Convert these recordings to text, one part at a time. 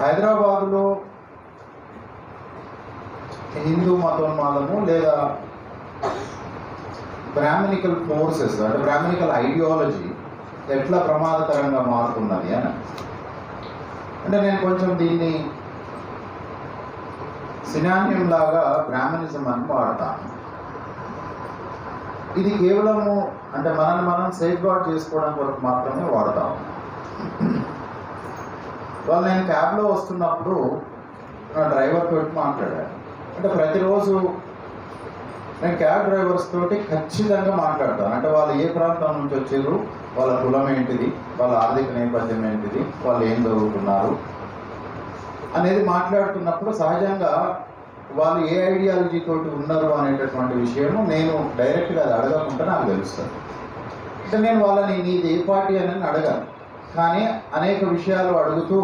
హైదరాబాదులో హిందూ మతోన్మాదము లేదా బ్రాహ్మణికల్ ఫోర్సెస్ అంటే బ్రాహ్మణికల్ ఐడియాలజీ ఎట్లా ప్రమాదకరంగా మారుతున్నది అని. అంటే నేను కొంచెం దీన్ని సినాన్యం లాగా బ్రాహ్మణిజం అని వాడతాను. ఇది కేవలము అంటే మనల్ని మనం సేఫ్ గార్డ్ చేసుకోవడం కొరకు మాత్రమే వాడతాం వాళ్ళు నేను క్యాబ్లో వస్తున్నప్పుడు నా డ్రైవర్ తోటి మాట్లాడాను అంటే ప్రతిరోజు నేను క్యాబ్ డ్రైవర్స్ తోటి ఖచ్చితంగా మాట్లాడతాను. అంటే వాళ్ళు ఏ ప్రాంతం నుంచి వచ్చారు వాళ్ళ కులం ఏంటిది వాళ్ళ ఆర్థిక నేపథ్యం ఏంటిది వాళ్ళు ఏం చదువుతున్నారు అనేది మాట్లాడుతున్నప్పుడు సహజంగా వాళ్ళు ఏ ఐడియాలజీ తోటి ఉన్నారు అనేటటువంటి విషయము నేను డైరెక్ట్గా అది అడగకుండా నాకు తెలుస్తుంది. అంటే నేను వాళ్ళని నీది ఏ పార్టీ అని అడగాను. కానీ అనేక విషయాలు అడుగుతూ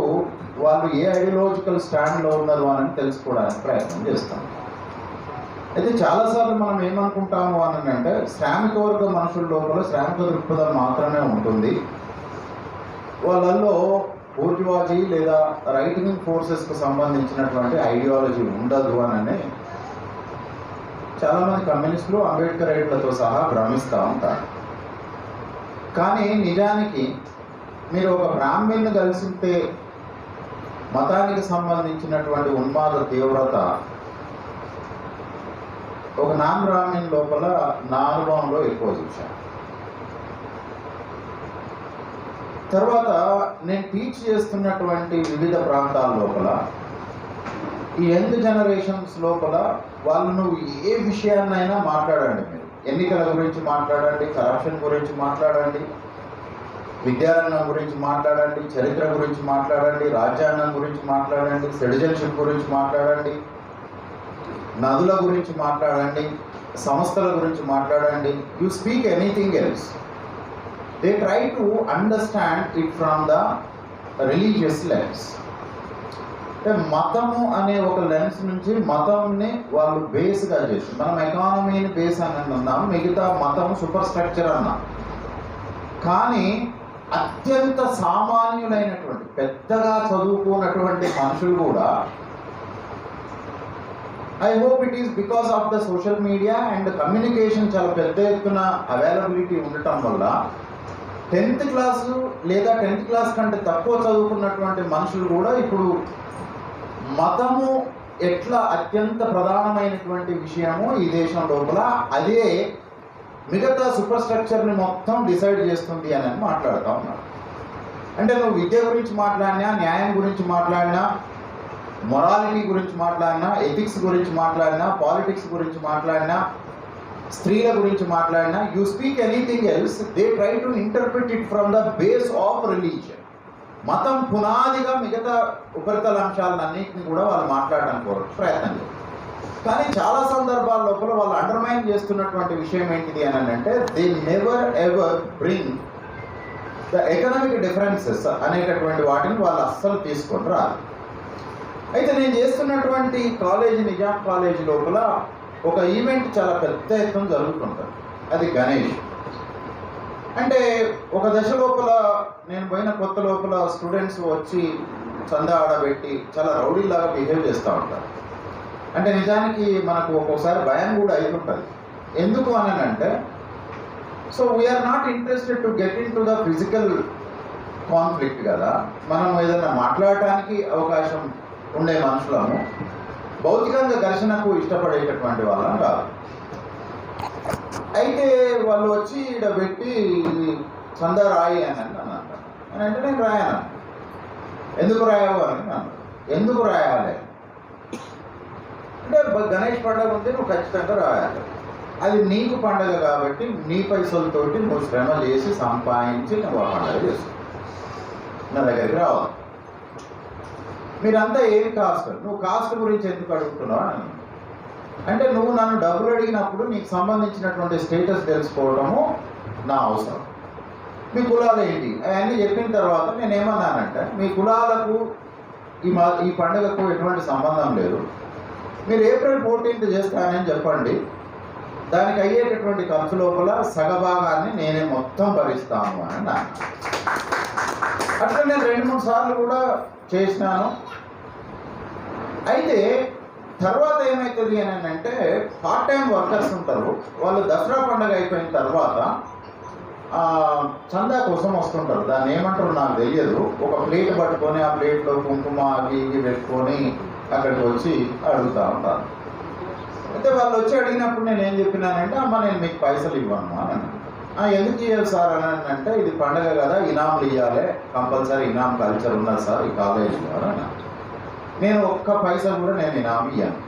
వాళ్ళు ఏ ఐడియాలజికల్ స్టాండ్లో ఉన్నారు అని తెలుసుకోవడానికి ప్రయత్నం చేస్తాం. అయితే చాలాసార్లు మనం ఏమనుకుంటాము అని అంటే శ్రామిక వర్గ మనుషుల లోపల శ్రామిక దృక్పథం మాత్రమే ఉంటుంది. వాళ్ళల్లో బూర్జువాజీ లేదా రైట్ వింగ్ ఫోర్సెస్కి సంబంధించినటువంటి ఐడియాలజీ ఉండదు అని చాలామంది కమ్యూనిస్టులు అంబేద్కర్ రైట్లతో సహా భ్రమిస్తూ ఉంటారు. కానీ నిజానికి మీరు ఒక బ్రాహ్మణ్ని కలిసితే మతానికి సంబంధించినటువంటి ఉన్మాద తీవ్రత ఒక నాన్ బ్రాహ్మణ్ లోపల నా అనుభవంలో ఎక్కువ చూశాను. తర్వాత నేను టీచ్ చేస్తున్నటువంటి వివిధ ప్రాంతాల లోపల ఈ యంగ్ జనరేషన్స్ లోపల వాళ్ళు నువ్వు ఏ విషయాన్నైనా మాట్లాడండి మీరు. ఎన్నికల గురించి మాట్లాడండి కరప్షన్ గురించి మాట్లాడండి. విద్యారంగం గురించి మాట్లాడండి చరిత్ర గురించి మాట్లాడండి రాజ్యాంగం గురించి మాట్లాడండి సిటిజన్షిప్ గురించి మాట్లాడండి నదుల గురించి మాట్లాడండి సంస్థల గురించి మాట్లాడండి. You speak anything else they try to understand it from the religious lens అంటే మతము అనే ఒక లెన్స్ నుంచి మతంని వాళ్ళు బేస్గా చేసి మనం ఎకానమీని బేస్ అని అన్నాం మిగతా మతం సూపర్ స్ట్రక్చర్ అన్నాం కానీ అత్యంత సామాన్యులైనటువంటి పెద్దగా చదువుకున్నటువంటి మనుషులు కూడా I hope it is because of the social media and communication చాలా పెద్ద ఎత్తున అవైలబిలిటీ ఉండటం వల్ల టెన్త్ క్లాసు లేదా టెన్త్ క్లాస్ కంటే తక్కువ చదువుకున్నటువంటి మనుషులు కూడా ఇప్పుడు మతము ఎట్లా అత్యంత ప్రధానమైనటువంటి విషయము ఈ దేశం లోపల అదే మిగతా సూపర్ స్ట్రక్చర్ని మొత్తం డిసైడ్ చేస్తుంది అని అని మాట్లాడుతూ ఉన్నాడు. అంటే నువ్వు విద్య గురించి మాట్లాడినా న్యాయం గురించి మాట్లాడినా మొరాలిటీ గురించి మాట్లాడినా ఎథిక్స్ గురించి మాట్లాడినా పాలిటిక్స్ గురించి మాట్లాడినా స్త్రీల గురించి మాట్లాడినా you speak anything else they try to interpret it from the base of religion మతం పునాదిగా మిగతా ఉపరితల అంశాలన్నింటినీ కూడా వాళ్ళు మాట్లాడడానికి కోరు ప్రయత్నం చేస్తారు. కానీ చాలా సందర్భాల లోపల వాళ్ళు అండర్మైన్ చేస్తున్నటువంటి విషయం ఏంటిది అని అంటే they never ever bring the economic differences అనేటటువంటి వాటిని వాళ్ళు అస్సలు తీసుకొని రాదు అయితే నేను చేస్తున్నటువంటి కాలేజీ నిజాం కాలేజీ లోపల ఒక ఈవెంట్ చాలా పెద్ద ఎత్తున జరుగుతుంటుంది. అది గణేష్. అంటే ఒక దశ లోపల నేను పోయిన కొత్త లోపల స్టూడెంట్స్ వచ్చి చందా ఆడబెట్టి చాలా రౌడీలాగా బిహేవ్ చేస్తూ ఉంటారు. అంటే నిజానికి మనకు ఒక్కొక్కసారి భయం కూడా అవుతుంటుంది ఎందుకు అని అంటే so we're not interested to get in to the physical conflict కదా. మనం ఏదైనా మాట్లాడటానికి అవకాశం ఉండే మనుషులము భౌతికంగా ఘర్షణకు ఇష్టపడేటటువంటి వాళ్ళం కాదు. అయితే వాళ్ళు వచ్చి ఇక్కడ పెట్టి చందా రాయి అని అని అని అంటే నేను రాయను. ఎందుకు రాయావు అని ఎందుకు రాయాలి? అంటే గణేష్ పండుగ ఉంది నువ్వు ఖచ్చితంగా రాయాలి. అది నీకు పండగ కాబట్టి నీ పైసలతోటి నువ్వు శ్రమ చేసి సంపాదించి నువ్వు ఆ పండుగ చేసుకో నా దగ్గరికి రావాలి మీరంతా ఏం కాస్ట్? నువ్వు కాస్ట్ గురించి ఎందుకు అడుగుతున్నావు అని అంటే నువ్వు నన్ను డబ్బులు అడిగినప్పుడు నీకు సంబంధించినటువంటి స్టేటస్ తెలుసుకోవడము నా అవసరం. మీ కులాలు ఏంటి? అవన్నీ చెప్పిన తర్వాత నేనేమన్నానంటే మీ కులాలకు ఈ మా ఈ పండుగకు ఎటువంటి సంబంధం లేదు. మీరు ఏప్రిల్ ఫోర్టీన్త్ చేస్తానని చెప్పండి. దానికి అయ్యేటటువంటి ఖర్చు లోపల సగభాగాన్ని నేనే మొత్తం భరిస్తాను అని అట్లా నేను రెండు మూడు సార్లు కూడా చేసినాను. అయితే తర్వాత ఏమవుతుంది అని అంటే పార్ట్ టైం వర్కర్స్ ఉంటారు. వాళ్ళు దసరా పండుగ అయిపోయిన తర్వాత చందా కోసం వస్తుంటారు. దాన్ని ఏమంటారు నాకు తెలియదు. ఒక ప్లేట్ పట్టుకొని ఆ ప్లేట్లో కుంకుమ అవి ఇవి పెట్టుకొని అక్కడికి వచ్చి అడుగుతూ ఉంటారు అయితే వాళ్ళు వచ్చి అడిగినప్పుడు నేను ఏం చెప్పినానంటే అమ్మ నేను మీకు పైసలు ఇవ్వను అని "ఆ, ఎందుకు ఇవ్వాలి సార్? అని అంటే ఇది పండగ కదా ఇనాములు ఇవ్వాలి కంపల్సరీ ఇనాం కల్చర్ ఉన్నది సార్ ఈ కాలేజీలో అని నేను ఒక్క పైసలు కూడా నేను ఇనాం ఇయ్యాను.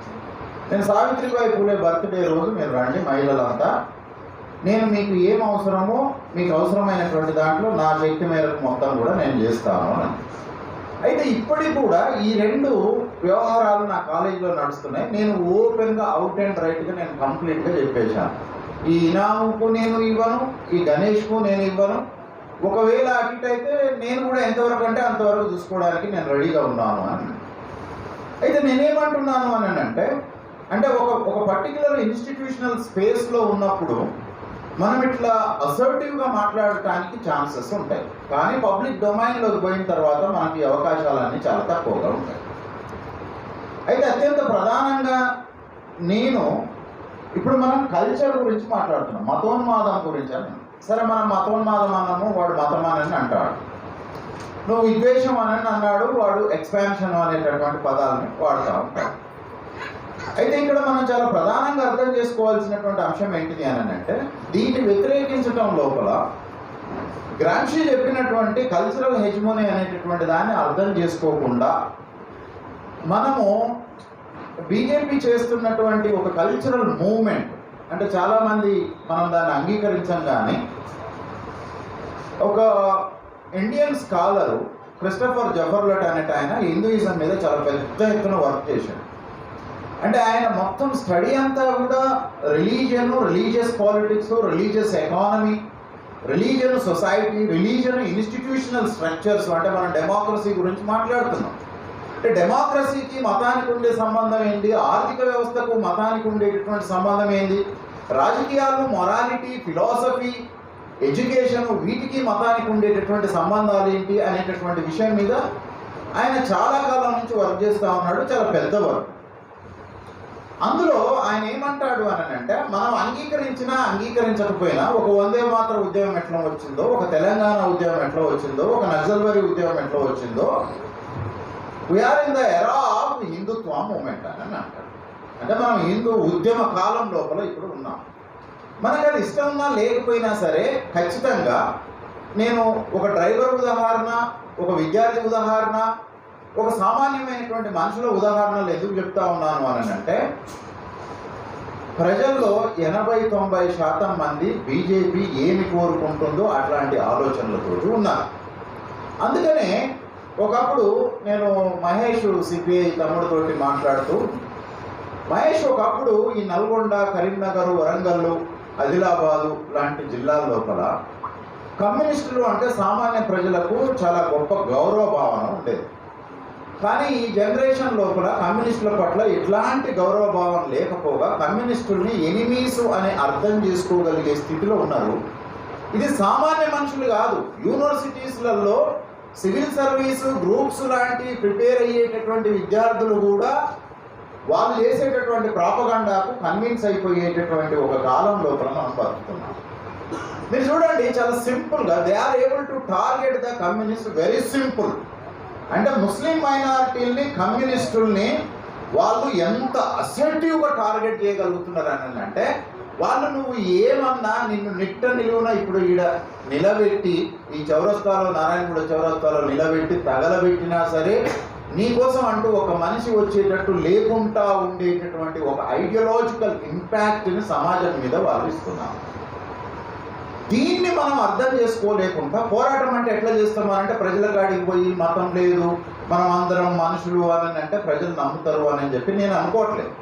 నేను సావిత్రిబాయి పూలే బర్త్డే రోజు మీరు రండి మహిళలంతా. నేను మీకు ఏం అవసరమో మీకు అవసరమైనటువంటి దాంట్లో నా శక్తి మేరకు మొత్తం కూడా నేను చేస్తాను అని అయితే ఇప్పటికి కూడా ఈ రెండు వ్యవహారాలు నా కాలేజీలో నడుస్తున్నాయి. నేను ఓపెన్గా అవుట్ అండ్ రైట్గా నేను కంప్లీట్గా చెప్పేశాను. ఈ ఇనాముకు నేను ఇవ్వను ఈ గణేష్కు నేను ఇవ్వను. ఒకవేళ అటు అయితే నేను కూడా ఎంతవరకు అంటే అంతవరకు చూసుకోవడానికి నేను రెడీగా ఉన్నాను అని. అయితే నేనేమంటున్నాను అని అంటే అంటే ఒక ఒక పర్టికులర్ ఇన్స్టిట్యూషనల్ స్పేస్లో ఉన్నప్పుడు మనం ఇట్లా అసర్టివ్గా మాట్లాడటానికి ఛాన్సెస్ ఉంటాయి. కానీ పబ్లిక్ డొమైన్లోకి పోయిన తర్వాత మనకి అవకాశాలన్నీ చాలా తక్కువగా ఉంటాయి. అయితే అత్యంత ప్రధానంగా నేను ఇప్పుడు మనం కల్చర్ గురించి మాట్లాడుతున్నాం. మతోన్మాదం గురించి అని సరే మనం మతోన్మాదం అన్నాము వాడు మతమానని అంటాడు. నువ్వు విద్వేషం అని అన్నాడు వాడు ఎక్స్పాన్షన్ అనేటటువంటి పదాలని వాడుతూ ఉంటాడు. అయితే ఇక్కడ మనం చాలా ప్రధానంగా అర్థం చేసుకోవాల్సినటువంటి అంశం ఏంటిది అని అంటే దీన్ని వ్యతిరేకించడం లోపల గ్రాంషి చెప్పినటువంటి కల్చరల్ హెజ్మోనీ అనేటటువంటి దాన్ని అర్థం చేసుకోకుండా మనము బీజేపీ చేస్తున్నటువంటి ఒక కల్చరల్ మూవ్మెంట్ అంటే చాలామంది మనం దాన్ని అంగీకరించాం కానీ ఒక ఇండియన్ స్కాలరు క్రిస్టఫర్ జఫర్లట్ అనేట ఆయన హిందూయిజం మీద చాలా పెద్ద ఎత్తున వర్క్ చేశాడు. అంటే ఆయన మొత్తం స్టడీ అంతా కూడా religion religious politics religious economy religion society religion institutional structures అంటే మనం డెమోక్రసీ గురించి మాట్లాడుతున్నాం. అంటే డెమోక్రసీకి మతానికి ఉండే సంబంధం ఏంటి? ఆర్థిక వ్యవస్థకు మతానికి ఉండేటటువంటి సంబంధం ఏంటి రాజకీయాలు మొరాలిటీ ఫిలాసఫీ ఎడ్యుకేషన్ వీటికి మతానికి ఉండేటటువంటి సంబంధాలు ఏంటి అనేటటువంటి విషయం మీద ఆయన చాలా కాలం నుంచి వర్క్ చేస్తూ ఉన్నాడు చాలా పెద్దవారు అందులో ఆయన ఏమంటాడు అని అంటే మనం అంగీకరించినా అంగీకరించకపోయినా ఒక వందే మాత్ర ఉద్యమం ఎట్లా వచ్చిందో ఒక తెలంగాణ ఉద్యమం ఎట్లా వచ్చిందో ఒక నక్సల్బరీ ఉద్యమం ఎట్లా వచ్చిందో we're in the era of Hindutva movement అని అంటాడు అంటే మనం హిందూ ఉద్యమ కాలం లోపల ఇప్పుడు ఉన్నాం. మనకు అది ఇష్టం ఉన్నా లేకపోయినా సరే ఖచ్చితంగా నేను ఒక డ్రైవర్ ఉదాహరణ ఒక విద్యార్థి ఉదాహరణ ఒక సామాన్యమైనటువంటి మనుషుల ఉదాహరణలు ఎందుకు చెప్తా ఉన్నాను అని అంటే ప్రజల్లో ఎనభై తొంభై శాతం మంది బీజేపీ ఏమి కోరుకుంటుందో అట్లాంటి ఆలోచనలతో ఉన్నారు. అందుకనే ఒకప్పుడు నేను మహేష్ సిపిఐ తమ్ముడితోటి మాట్లాడుతూ మహేష్ ఒకప్పుడు ఈ నల్గొండ కరీంనగర్ వరంగల్ ఆదిలాబాదు లాంటి జిల్లాల లోపల కమ్యూనిస్టులు అంటే సామాన్య ప్రజలకు చాలా గొప్ప గౌరవ భావన ఉండేది. కానీ ఈ జనరేషన్ లోపల కమ్యూనిస్టుల పట్ల ఎట్లాంటి గౌరవ భావం లేకపోగా కమ్యూనిస్టుల్ని ఎనిమీసు అని అర్థం చేసుకోగలిగే స్థితిలో ఉన్నారు. ఇది సామాన్య మనుషులు కాదు యూనివర్సిటీస్లలో సివిల్ సర్వీసు గ్రూప్స్ లాంటి ప్రిపేర్ అయ్యేటటువంటి విద్యార్థులు కూడా వాళ్ళు చేసేటటువంటి ప్రాపగండాకు కన్విన్స్ అయిపోయేటటువంటి ఒక కాలం లోపల మనం బతుకుతున్నాం. మీరు చూడండి చాలా సింపుల్గా they are able to target the communist very simple అంటే ముస్లిం మైనారిటీల్ని కమ్యూనిస్టుల్ని వాళ్ళు ఎంత అసెంటివ్గా టార్గెట్ చేయగలుగుతున్నారు అని అంటే వాళ్ళు నువ్వు ఏమన్నా నిన్ను నిట్ట నిలువున ఇప్పుడు ఈడ నిలబెట్టి ఈ చౌరస్తాలో నారాయణగూడ చౌరస్తాలో నిలబెట్టి తగలబెట్టినా సరే నీకోసం అంటూ ఒక మనిషి వచ్చేటట్టు లేకుండా ఉండేటటువంటి ఒక ఐడియాలజికల్ ఇంపాక్ట్ని సమాజం మీద వాళ్ళు ఇస్తున్నారు. దీన్ని మనం అర్థం చేసుకోలేకుండా పోరాటం అంటే ఎట్లా చేస్తాం అంటే ప్రజల కాడికి పోయి మతం లేదు మనం అందరం మనుషులు అని అంటే ప్రజలు నమ్ముతారు అని చెప్పి నేను అనుకోవట్లేదు.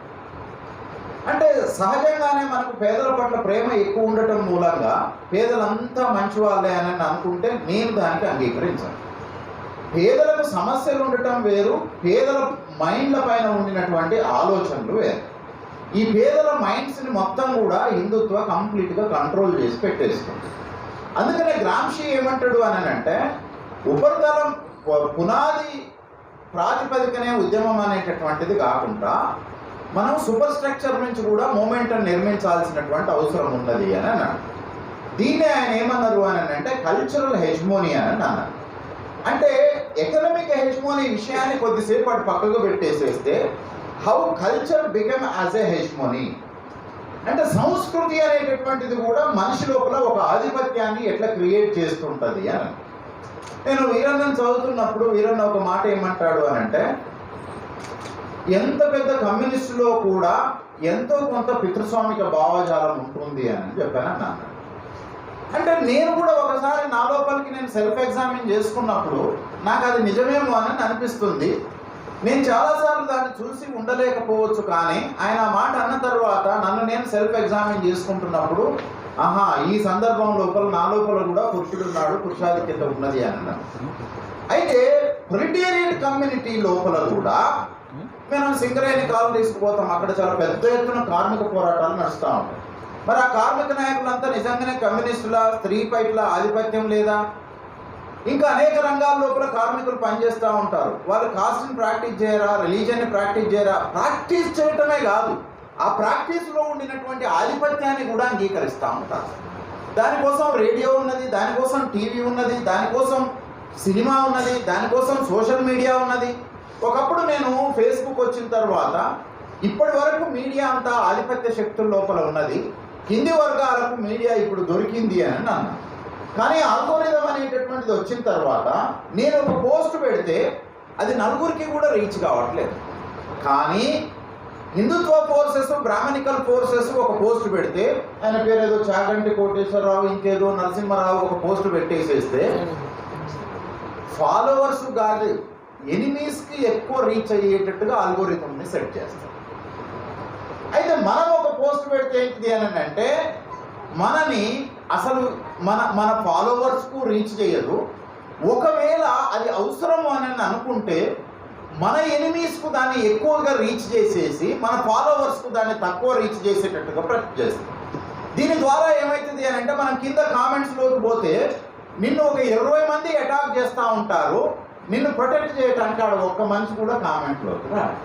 అంటే సహజంగానే మనకు పేదల పట్ల ప్రేమ ఎక్కువ ఉండటం మూలంగా పేదలంతా మంచి వాళ్ళే అని అనుకుంటే నేను దానికి అంగీకరించాను. పేదలకు సమస్యలు ఉండటం వేరు పేదల మైండ్ల పైన ఉండినటువంటి ఆలోచనలు వేరు. ఈ పేదల మైండ్స్ని మొత్తం కూడా హిందుత్వ కంప్లీట్గా కంట్రోల్ చేసి పెట్టేస్తుంది అందుకనే గ్రామ్షి ఏమంటాడు అని అంటే ఉపరితలం పునాది ప్రాతిపదికనే ఉద్యమం అనేటటువంటిది కాకుండా మనం సూపర్ స్ట్రక్చర్ నుంచి కూడా మూమెంటం నిర్మించాల్సినటువంటి అవసరం ఉన్నది అని అన్నాడు. దీన్ని ఆయన ఏమన్నారు అని అంటే కల్చరల్ హెజ్మోనీ అని అన్నారు అంటే ఎకనామిక్ హెజ్మోనీ విషయాన్ని కొద్దిసేపు అటు పక్కకు పెట్టేసేస్తే how culture become as a hegemony అంటే సంస్కృతి అనేటటువంటిది కూడా మనిషి లోపల ఒక ఆధిపత్యాన్ని ఎట్లా క్రియేట్ చేస్తుంటుంది అని నేను వీరన్నను చదువుతున్నప్పుడు వీరన్న ఒక మాట ఏమంటాడు అని అంటే ఎంత పెద్ద కమ్యూనిస్టులో కూడా ఎంతో కొంత పితృస్వామిక భావజాలం ఉంటుంది అని చెప్పాను అన్నాను. అంటే నేను కూడా ఒకసారి నా లోపలికి నేను సెల్ఫ్ ఎగ్జామిన్ చేసుకున్నప్పుడు నాకు అది నిజమేమో అని అనిపిస్తుంది. నేను చాలాసార్లు దాన్ని చూసి ఉండలేకపోవచ్చు కానీ ఆయన మాట అన్న తర్వాత నన్ను నేను సెల్ఫ్ ఎగ్జామిన్ చేసుకుంటున్నప్పుడు ఆహా ఈ సందర్భం లోపల నా లోపల కూడా పురుషుడు ఉన్నాడు పురుషాధిక్యత ఉన్నది అని అన్నాను. అయితే ప్రిటేరియన్ కమ్యూనిటీ లోపల కూడా మనం సింగరేణి కాలు తీసుకుపోతాం. అక్కడ చాలా పెద్ద ఎత్తున కార్మిక పోరాటాలు నడుస్తూ ఉంటాయి. మరి ఆ కార్మిక నాయకులంతా నిజంగానే కమ్యూనిస్టుల స్త్రీ పైట్ల ఆధిపత్యం లేదా? ఇంకా అనేక రంగాల లోపల కార్మికులు పనిచేస్తూ ఉంటారు. వాళ్ళు కాస్ట్ని ప్రాక్టీస్ చేయరా రిలీజియన్ని ప్రాక్టీస్ చేయరా? ప్రాక్టీస్ చేయటమే కాదు. ఆ ప్రాక్టీస్లో ఉండినటువంటి ఆధిపత్యాన్ని కూడా అంగీకరిస్తూ ఉంటారు. దానికోసం రేడియో ఉన్నది దానికోసం టీవీ ఉన్నది దానికోసం సినిమా ఉన్నది దానికోసం సోషల్ మీడియా ఉన్నది. ఒకప్పుడు నేను ఫేస్బుక్ వచ్చిన తర్వాత ఇప్పటి వరకు మీడియా అంతా ఆధిపత్య శక్తుల లోపల ఉన్నది. కింది వర్గాలకు మీడియా ఇప్పుడు దొరికింది అని అన్నాను కానీ ఆల్గోరిథం అనేటటువంటిది వచ్చిన తర్వాత నేను ఒక పోస్ట్ పెడితే అది నలుగురికి కూడా రీచ్ కావట్లేదు. కానీ హిందుత్వ ఫోర్సెస్ బ్రాహ్మణికల్ ఫోర్సెస్ ఒక పోస్ట్ పెడితే ఆయన పేరు ఏదో చాగంటి కోటేశ్వరరావు ఇంకేదో నరసింహారావు ఒక పోస్ట్ పెట్టేసేస్తే ఫాలోవర్స్ కాదు ఎనిమీస్కి ఎక్కువ రీచ్ అయ్యేటట్టుగా ఆల్గోరిథంని సెట్ చేస్తాం. అయితే మనం ఒక పోస్ట్ పెడితే ఏంటిది అని అంటే మనని అసలు మన మన ఫాలోవర్స్కు రీచ్ చేయదు. ఒకవేళ అది అవసరం అని అనుకుంటే మన ఎనిమీస్కు దాన్ని ఎక్కువగా రీచ్ చేసేసి మన ఫాలోవర్స్కు దాన్ని తక్కువ రీచ్ చేసేటట్టుగా ప్రయత్నం చేస్తాం. దీని ద్వారా ఏమవుతుంది అని అంటే మనం కింద కామెంట్స్లోకి పోతే నిన్ను ఒక ఇరవై మంది అటాక్ చేస్తూ ఉంటారు. నిన్ను ప్రొటెక్ట్ చేయడానికి ఆడ ఒక్క మనిషి కూడా కామెంట్లోకి రాడు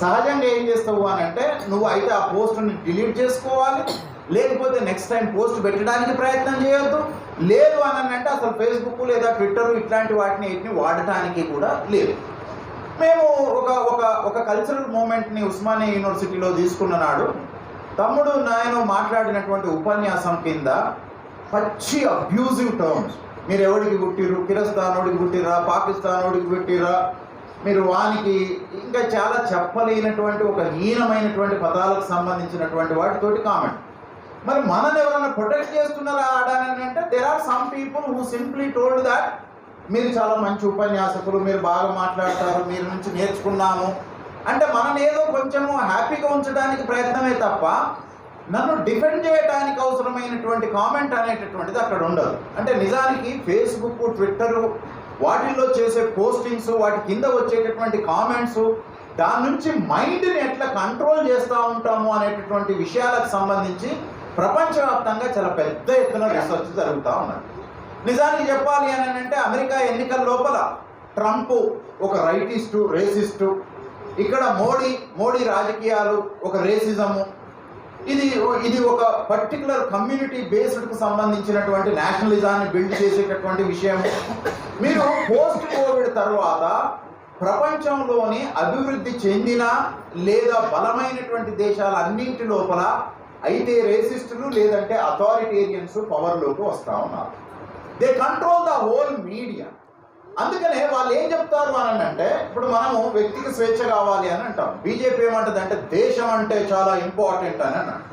సహజంగా ఏం చేస్తావు అని అంటే నువ్వు అయితే ఆ పోస్ట్ని డిలీట్ చేసుకోవాలి లేకపోతే నెక్స్ట్ టైం పోస్ట్ పెట్టడానికి ప్రయత్నం చేయొద్దు. లేదు అని అంటే అసలు ఫేస్బుక్ లేదా ట్విట్టర్ ఇట్లాంటి వాటిని వీటిని వాడటానికి కూడా లేదు. మేము ఒక ఒక ఒక కల్చరల్ మూమెంట్ని ఉస్మానియా యూనివర్సిటీలో తీసుకున్న నాడు తమ్ముడు నాయను మాట్లాడినటువంటి ఉపన్యాసం కింద పచ్చి అబ్యూజివ్ టర్మ్స్ మీరు ఎవడికి పుట్టిరు కిరస్థానోడికి పుట్టిరా పాకిస్తానోడికి పుట్టిరా మీరు వానికి ఇంకా చాలా చెప్పలేనటువంటి ఒక హీనమైనటువంటి పదాలకు సంబంధించినటువంటి వాటితోటి కామెంట్. మరి మనల్ని ఎవరైనా ప్రొటెక్ట్ చేస్తున్నారా ఆడాలని అంటే there are some people who simply told that మీరు చాలా మంచి ఉపన్యాసకులు మీరు బాగా మాట్లాడతారు మీరు నుంచి నేర్చుకున్నాము. అంటే మనల్ని ఏదో కొంచెము హ్యాపీగా ఉంచడానికి ప్రయత్నమే తప్ప నన్ను డిఫెండ్ చేయడానికి అవసరమైనటువంటి కామెంట్ అనేటటువంటిది అక్కడ ఉండదు. అంటే నిజానికి ఫేస్బుక్ ట్విట్టర్ వాటిల్లో చేసే పోస్టింగ్స్ వాటి కింద వచ్చేటటువంటి కామెంట్స్ దాని నుంచి మైండ్ని ఎట్లా కంట్రోల్ చేస్తూ ఉంటాము అనేటటువంటి విషయాలకు సంబంధించి ప్రపంచవ్యాప్తంగా చాలా పెద్ద ఎత్తున రీసెర్చ్ జరుగుతూ ఉన్నది. నిజానికి చెప్పాలి అని అంటే అమెరికా ఎన్నికల లోపల ట్రంప్ ఒక రైటిస్టు రేసిస్టు ఇక్కడ మోడీ మోడీ రాజకీయాలు ఒక రేసిజము ఇది ఇది ఒక పర్టికులర్ కమ్యూనిటీ బేస్డ్కు సంబంధించినటువంటి నేషనలిజాన్ని బిల్డ్ చేసేటటువంటి విషయం. మీరు పోస్ట్ కోవిడ్ తర్వాత ప్రపంచంలోని అభివృద్ధి చెందిన లేదా బలమైనటువంటి దేశాల అన్నింటి లోపల అయితే రేసిస్టులు లేదంటే అథారిటేరియన్స్ పవర్లోకి వస్తూ ఉన్నారు. They control the whole media అందుకనే వాళ్ళు ఏం చెప్తారు అని అంటే ఇప్పుడు మనము వ్యక్తికి స్వేచ్ఛ కావాలి అని అంటాం. బీజేపీ ఏమంటుంది అంటే దేశం అంటే చాలా ఇంపార్టెంట్ అని అన్నాడు.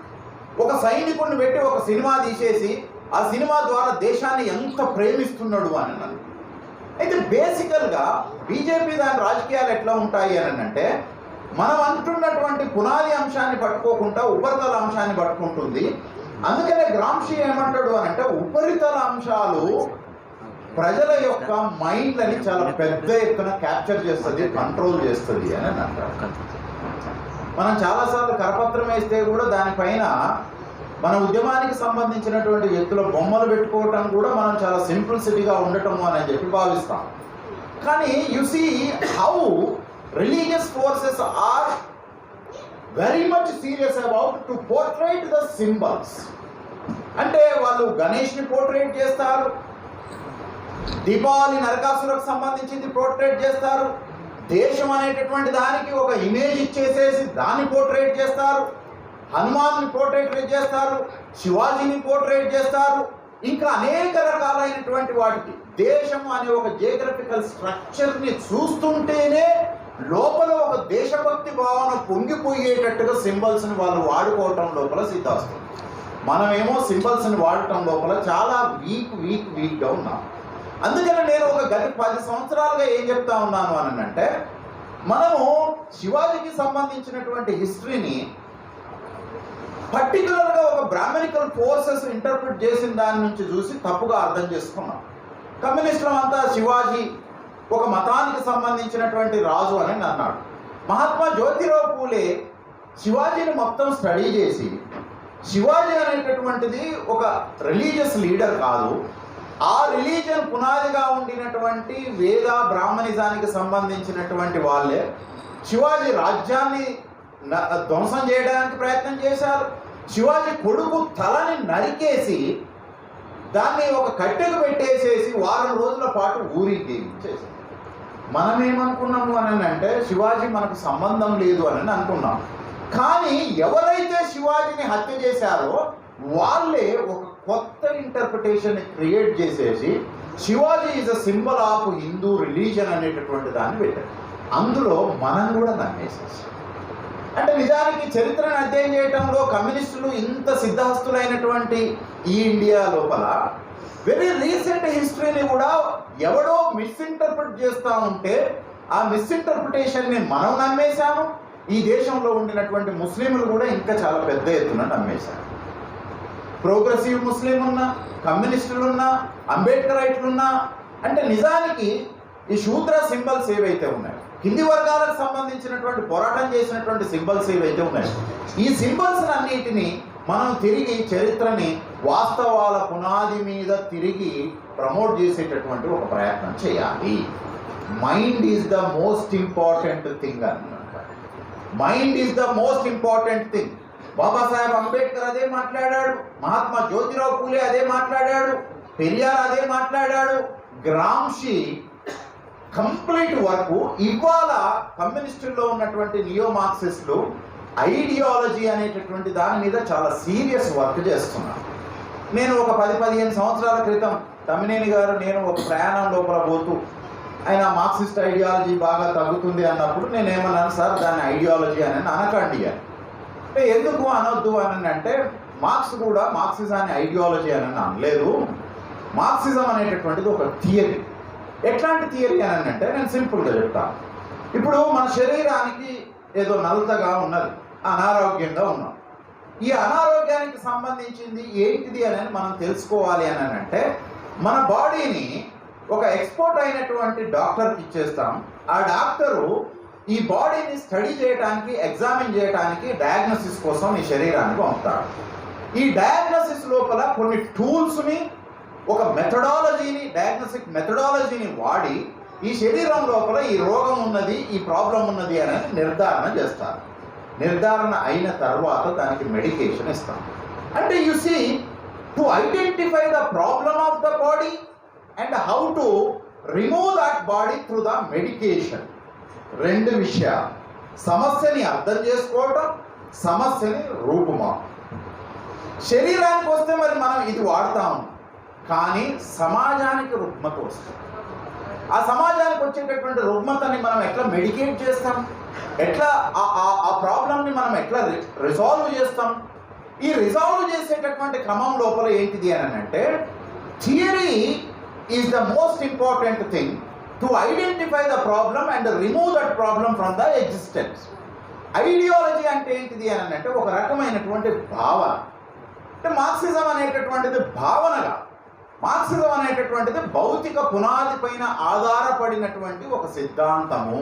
ఒక సైనికుడిని పెట్టి ఒక సినిమా తీసేసి ఆ సినిమా ద్వారా దేశాన్ని ఎంత ప్రేమిస్తున్నాడు అని అన్నాడు. అయితే బేసికల్గా బీజేపీ దాని రాజకీయాలు ఎట్లా ఉంటాయి అని అంటే మనం అంటున్నటువంటి పునాది అంశాన్ని పట్టుకోకుండా ఉపరితల అంశాన్ని పట్టుకుంటుంది. అందుకనే గ్రాంషి ఏమంటాడు అని అంటే ఉపరితల అంశాలు ప్రజల యొక్క మైండ్లని చాలా పెద్ద ఎత్తున క్యాప్చర్ చేస్తుంది కంట్రోల్ చేస్తుంది అని అంటారు మనం చాలాసార్లు కరపత్రం వేస్తే కూడా దానిపైన మన ఉద్యమానికి సంబంధించినటువంటి వ్యక్తుల బొమ్మలు పెట్టుకోవటం కూడా మనం చాలా సింప్లిసిటీగా ఉండటము అని చెప్పి భావిస్తాం. కానీ you see how religious forces are very much serious about to portrait the symbols అంటే వాళ్ళు గణేష్ని పోర్ట్రేట్ చేస్తారు దీపావళి నరకాసులకు సంబంధించింది పోర్ట్రేట్ చేస్తారు. దేశం అనేటటువంటి దానికి ఒక ఇమేజ్ ఇచ్చేసేసి దాన్ని పోర్ట్రేట్ చేస్తారు. హనుమాన్ని పోర్ట్రేట్ చేస్తారు. శివాజీని పోర్ట్రేట్ చేస్తారు. ఇంకా అనేక రకాలైనటువంటి వాటికి దేశం అనే ఒక జియోగ్రఫికల్ స్ట్రక్చర్ని చూస్తుంటేనే లోపల ఒక దేశభక్తి భావన పొంగిపోయేటట్టుగా సింబల్స్ని వాళ్ళు వాడుకోవటం లోపల సిద్ధాస్తుంది మనమేమో సింబల్స్ని వాడటం లోపల చాలా వీక్ వీక్ వీక్గా ఉన్నాం. అందుకని నేను ఒక గత పది సంవత్సరాలుగా ఏం చెప్తా ఉన్నాను అని అంటే మనము శివాజీకి సంబంధించినటువంటి హిస్టరీని పర్టికులర్గా ఒక బ్రాహ్మణికల్ ఫోర్సెస్ ఇంటర్ప్రిట్ చేసిన దాని నుంచి చూసి తప్పుగా అర్థం చేసుకున్నాం. కమ్యూనిస్టులం అంతా శివాజీ ఒక మతానికి సంబంధించినటువంటి రాజు అని అన్నాడు మహాత్మా జ్యోతిరావు పూలే శివాజీని మొత్తం స్టడీ చేసి శివాజీ అనేటటువంటిది ఒక రిలీజియస్ లీడర్ కాదు. ఆ రిలీజియన్ పునాదిగా ఉండినటువంటి వేద బ్రాహ్మణిజానికి సంబంధించినటువంటి వాళ్ళే శివాజీ రాజ్యాన్ని ధ్వంసం చేయడానికి ప్రయత్నం చేశారు. శివాజీ కొడుకు తలని నరికేసి దాన్ని ఒక కట్టెకు పెట్టేసేసి వారం రోజుల పాటు ఊరికి చేశారు మనం ఏమనుకున్నాము అని అంటే శివాజీ మనకు సంబంధం లేదు అని అనుకున్నాం. కానీ ఎవరైతే శివాజీని హత్య చేశారో వాళ్ళే ఒక కొత్త ఇంటర్ప్రిటేషన్ క్రియేట్ చేసేసి Shivaji is a symbol of Hindu religion అనేటటువంటి దాన్ని పెట్టారు. అందులో మనం కూడా నమ్మేసేసి అంటే నిజానికి చరిత్రను అధ్యయనం చేయడంలో కమ్యూనిస్టులు ఇంత సిద్ధహస్తులైనటువంటి ఈ ఇండియా లోపల వెరీ రీసెంట్ హిస్టరీని కూడా ఎవడో మిస్ఇంటర్ప్రిట్ చేస్తూ ఉంటే ఆ మిస్ఇంటర్ప్రిటేషన్ని మనం నమ్మేశాము. ఈ దేశంలో ఉండినటువంటి ముస్లింలు కూడా ఇంకా చాలా పెద్ద ఎత్తున నమ్మేశారు. ప్రోగ్రెసివ్ ముస్లిం ఉన్నా కమ్యూనిస్టులు ఉన్నా అంబేద్కరైట్లు ఉన్నా అంటే నిజానికి ఈ శూద్ర సింబల్స్ ఏవైతే ఉన్నాయో కింది వర్గాలకు సంబంధించినటువంటి పోరాటం చేసినటువంటి సింబల్స్ ఏవైతే ఉన్నాయో ఈ సింబల్స్ అన్నిటిని మనం తిరిగి చరిత్రని వాస్తవాల పునాది మీద తిరిగి ప్రమోట్ చేసేటటువంటి ఒక ప్రయత్నం చేయాలి. Mind is the most important thing అన్నమాట. Mind is the most important thing Babasaheb Ambedkar అదే మాట్లాడాడు మహాత్మా జ్యోతిరావు పూలే అదే మాట్లాడాడు పెరియార్ అదే మాట్లాడాడు. గ్రామ్షి కంప్లీట్ వర్క్ ఇవాళ కమ్యూనిస్టుల్లో ఉన్నటువంటి నియో మార్క్సిస్టులు ఐడియాలజీ అనేటటువంటి దాని మీద చాలా సీరియస్ వర్క్ చేస్తున్నారు. నేను ఒక పది పదిహేను సంవత్సరాల క్రితం తమ్మినేని గారు నేను ఒక ప్రయాణం లోపల పోతూ ఆయన మార్క్సిస్ట్ ఐడియాలజీ బాగా తగ్గుతుంది అన్నప్పుడు నేను ఏమన్నాను సార్ దాని ఐడియాలజీ అని అనకండి అని. అంటే ఎందుకు అనొద్దు అని అంటే మార్క్స్ కూడా మార్క్సిజాన్ని ఐడియాలజీ అని అనలేదు. మార్క్సిజం అనేటటువంటిది ఒక థియరీ. ఎట్లాంటి థియరీ అని అంటే నేను సింపుల్గా చెప్తాను. ఇప్పుడు మన శరీరానికి ఏదో నలతగా ఉన్నది అనారోగ్యంగా ఉన్నాం. ఈ అనారోగ్యానికి సంబంధించింది ఏంటిది అని మనం తెలుసుకోవాలి అని అంటే మన బాడీని ఒక ఎక్స్పోర్ట్ అయినటువంటి డాక్టర్కి ఇచ్చేస్తాం. ఆ డాక్టరు ఈ బాడీని స్టడీ చేయడానికి ఎగ్జామిన్ చేయడానికి డయాగ్నోసిస్ కోసం ఈ శరీరాన్ని పంపుతాడు ఈ డయాగ్నోసిస్ లోపల కొన్ని టూల్స్ని ఒక మెథడాలజీని డయాగ్నోస్టిక్ మెథడాలజీని వాడి ఈ శరీరం లోపల ఈ రోగం ఉన్నది ఈ ప్రాబ్లం ఉన్నది అని నిర్ధారణ చేస్తారు. నిర్ధారణ అయిన తర్వాత దానికి మెడికేషన్ ఇస్తాం అంటే you see to identify the problem of the body and how to remove that body through the medication. రెండు విషయాలు. సమస్యని అర్థం చేసుకోవటం సమస్యని రూపుమాపం శరీరానికి వస్తే మరి మనం ఇది వాడతాం కానీ సమాజానికి రుగ్మత వస్తుంది. ఆ సమాజానికి వచ్చేటటువంటి రుగ్మతని మనం ఎట్లా మెడికేట్ చేస్తాం? ఎట్లా ఆ- ఆ- ఆ ప్రాబ్లమ్ని మనం ఎట్లా రిజాల్వ్ చేస్తాం? ఈ రిజాల్వ్ చేసేటటువంటి క్రమం లోపల ఏంటిది అని అంటే theory is the most important thing. To identify the problem and remove that problem from the existence ideology అంటే ఏంటిది అని అంటే ఒక రకమైనటువంటి భావన. అంటే మార్క్సిజం అనేటటువంటిది భావనగా మార్క్సిజం అనేటటువంటిది భౌతిక పునాది పైన ఆధారపడినటువంటి ఒక సిద్ధాంతము.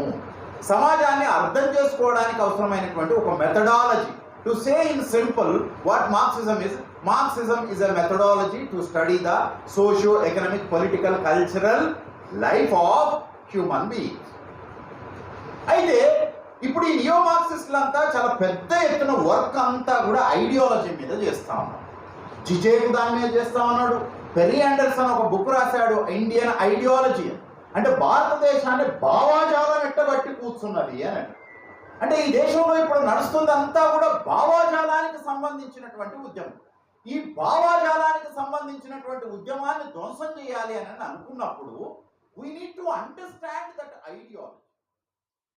సమాజాన్ని అర్థం చేసుకోవడానికి అవసరమైనటువంటి ఒక methodology to say in simple what Marxism is Marxism is a methodology to study the socio economic political cultural life of human being అయితే ఇప్పుడు ఈ నియో మార్క్సిస్టులంతా చాలా పెద్ద ఎత్తున వర్క్ అంతా కూడా ఐడియాలజీ మీద చేస్తా ఉన్నారు. జిజేకు దాని మీద చేస్తా ఉన్నాడు. పెరి ఆండర్సన్ ఒక బుక్ రాశాడు ఇండియన్ ఐడియాలజీ అంటే భారతదేశాన్ని భావాజాలం ఎట్టబట్టి కూర్చున్నది అని అంటే ఈ దేశంలో ఇప్పుడు నడుస్తుంది అంతా కూడా భావాజాలానికి సంబంధించినటువంటి ఉద్యమం. ఈ భావాజాలానికి సంబంధించినటువంటి ఉద్యమాన్ని ధ్వంసం చేయాలి అని అనుకున్నప్పుడు we need to understand that ideology